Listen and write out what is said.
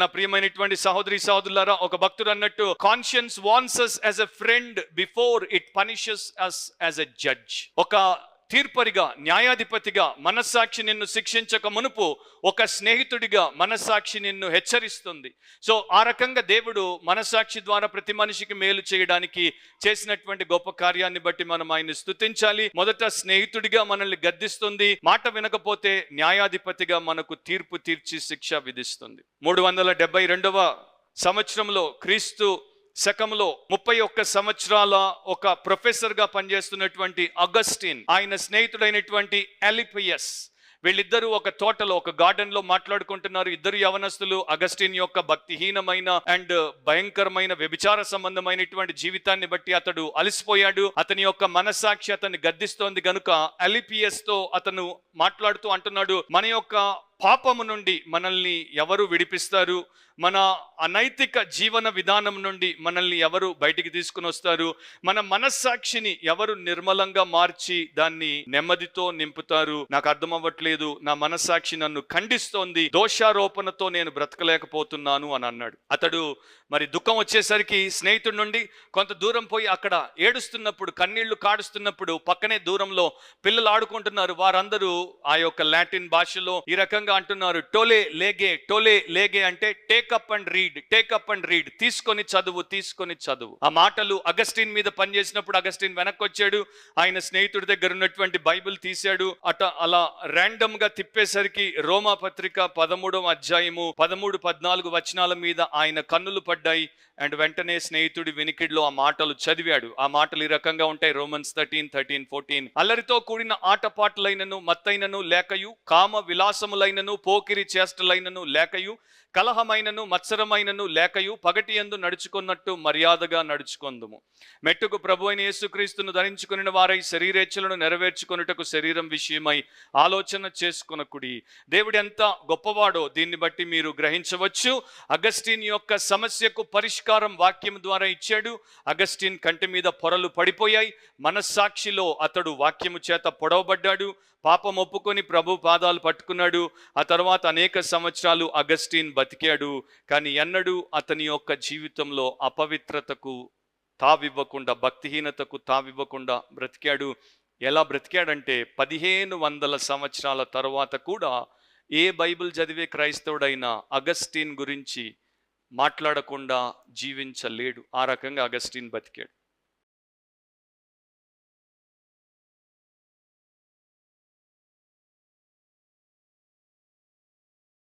నా ప్రియమైనటువంటి సహోదరి సహోదరులారా ఒక భక్తుడు అన్నట్టు conscience warns as a friend before it punishes us as a judge ఒక తీర్పరిగా న్యాయాధిపతిగా మనస్సాక్షి నిన్ను శిక్షించక మునుపు ఒక స్నేహితుడిగా మనస్సాక్షి నిన్ను హెచ్చరిస్తుంది. సో ఆ రకంగా దేవుడు మనస్సాక్షి ద్వారా ప్రతి మనిషికి మేలు చేయడానికి చేసినటువంటి గొప్ప కార్యాన్ని బట్టి మనం ఆయన్ని స్తుతించాలి. మొదట స్నేహితుడిగా మనల్ని గద్దిస్తుంది. మాట వినకపోతే న్యాయాధిపతిగా మనకు తీర్పు తీర్చి శిక్ష విధిస్తుంది. మూడు వందల డెబ్బై రెండవ సంవత్సరంలో క్రీస్తు శకంలో ముప్పై ఒక్క సంవత్సరాల ఒక ప్రొఫెసర్గా పనిచేస్తున్నటువంటి అగస్టిన్ ఆయన స్నేహితుడైనటువంటి ఎలిపియస్ వీళ్ళిద్దరూ ఒక తోటలో ఒక గార్డెన్లో మాట్లాడుకుంటున్నారు. ఇద్దరు యవనస్తులు అగస్టిన్ యొక్క భక్తిహీనమైన అండ్ భయంకరమైన వ్యభిచార సంబంధమైనటువంటి జీవితాన్ని బట్టి అతడు అలసిపోయాడు. అతని యొక్క మనస్సాక్షి అతన్ని గద్దిస్తోంది గనుక అలిపియస్తో అతను మాట్లాడుతూ అంటున్నాడు మన యొక్క పాపము నుండి మనల్ని ఎవరు విడిపిస్తారు? మన అనైతిక జీవన విధానం నుండి మనల్ని ఎవరు బయటికి తీసుకుని వస్తారు? మన మనస్సాక్షిని ఎవరు నిర్మలంగా మార్చి దాన్ని నెమ్మదితో నింపుతారు? నాకు అర్థం అవ్వట్లేదు నా మనస్సాక్షి నన్ను ఖండిస్తోంది. దోషారోపణతో నేను బ్రతకలేకపోతున్నాను అని అన్నాడు. అతడు మరి దుఃఖం వచ్చేసరికి స్నేహితుడి నుండి కొంత దూరం పోయి అక్కడ ఏడుస్తున్నప్పుడు కన్నీళ్ళు కాడుస్తున్నప్పుడు పక్కనే దూరంలో పిల్లలు ఆడుకుంటున్నారు. వారందరూ ఆ యొక్క లాటిన్ భాషలో ఈ రకంగా అంటున్నారు టోలే లేగే టోలే లేగే అంటే take up and read take up and read తీసుకొని చదువు తీసుకొని చదువు. ఆ మాటలు అగస్టిన్ మీద పనిచేసినప్పుడు అగస్టిన్ వెనక్కి వచ్చాడు ఆయన స్నేహితుడి దగ్గర ఉన్నటువంటి బైబిల్ తీశాడు అట అలా ర్యాండమ్గా తిప్పేసరికి రోమా పత్రిక పదమూడవ అధ్యాయము పదమూడు పద్నాలుగు వచనాల మీద ఆయన కన్నులు పడ్డాయి అండ్ వెంటనే స్నేహితుడి వినికిడిలో ఆ మాటలు చదివాడు. ఆ మాటలు ఈ రకంగా ఉంటాయి రోమన్స్ థర్టీన్ థర్టీన్ ఫోర్టీన్ అల్లరితో కూడిన ఆటపాటలైనను మత్తైనను లేకయు కామ విలాసములైనను పోకిరి చేష్టలైనను లేకయు కలహమైనను మత్సరమైనను లేకయు పగటి ఎందు నడుచుకున్నట్టు మర్యాదగా నడుచుకొందుము. మెట్టుకు ప్రభు అయిన యేసుక్రీస్తును ధరించుకుని వారై శరీరేచ్ఛలను నెరవేర్చుకొనుటకు శరీరం విషయమై ఆలోచన చేసుకునకుడి. దేవుడు ఎంత గొప్పవాడో దీన్ని బట్టి మీరు గ్రహించవచ్చు. అగస్టిన్ యొక్క సమస్యకు పరిష్కారం వాక్యం ద్వారా ఇచ్చాడు. అగస్టిన్ కంటి మీద పొరలు పడిపోయాయి. మనస్సాక్షిలో అతడు వాక్యము చేత పొడవబడ్డాడు. పాపం ఒప్పుకొని ప్రభు పాదాలు పట్టుకున్నాడు. ఆ తర్వాత అనేక సంవత్సరాలు అగస్టిన్ బతికాడు. కానీ ఎన్నడూ అతని యొక్క జీవితంలో అపవిత్రతకు తావివ్వకుండా భక్తిహీనతకు తావివ్వకుండా బ్రతికాడు. ఎలా బ్రతికాడంటే పదిహేను వందల సంవత్సరాల తర్వాత కూడా ఏ బైబిల్ చదివే క్రైస్తవుడైనా అగస్టిన్ గురించి మాట్లాడకుండా జీవించలేడు. ఆ రకంగా అగస్టిన్ బతికాడు.